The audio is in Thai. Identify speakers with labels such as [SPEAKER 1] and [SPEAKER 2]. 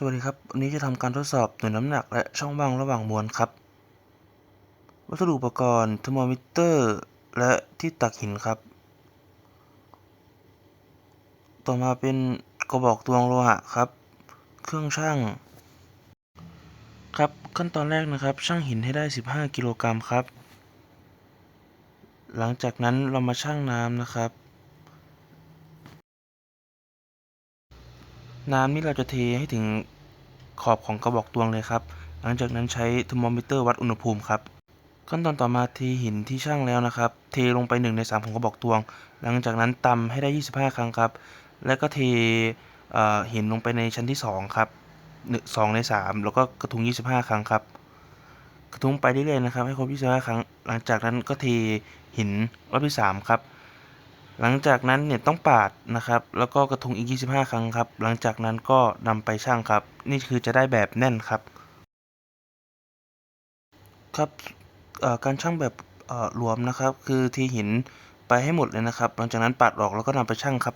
[SPEAKER 1] สวัสดีครับ วันนี้จะทำการทดสอบหน่วยน้ำหนักและช่องว่างระหว่างมวลครับ วัสดุอุปกรณ์เทอร์โมมิเตอร์ และที่ตักหินครับ ต่อมาเป็นกระบอกตวงโลหะครับ เครื่องชั่งครับขั้นตอนแรกนะครับชั่งหินให้ได้ 15 กิโลกรัมครับ หลังจากนั้นเรามาชั่งน้ำนะครับ น้ำนี่เราจะเทให้ถึงขอบของกระบอกตวงเลยครับ หลังจากนั้นใช้เทอร์โมมิเตอร์วัดอุณหภูมิครับ ขั้นตอนต่อมาเทหินที่ช่างแล้วนะครับ เทลงไป1ใน3ของกระบอกตวง หลังจากนั้นตำให้ได้ 25 ครั้งครับ แล้วก็เทหินลงไปในชั้นที่ 2 ครับ1 2ใน 3 แล้วก็กระทุง 25 ครั้งครับ กระทุงไปเรื่อยๆนะครับ ให้ครบ25 ครั้ง หลังจากนั้นก็เทหินรอบที่ 3 ครับ หลังจากนั้นเนี่ยต้องปาดนะครับ แล้วก็กระทุงอีก 25 ครั้งครับ หลังจากนั้นก็นำไปช่างครับ นี่คือจะได้แบบแน่นครับ ครับการช่างแบบรวมนะครับ คือทีหินไปให้หมดเลยนะครับ หลังจากนั้นปาดออกแล้วก็นำไปช่างครับ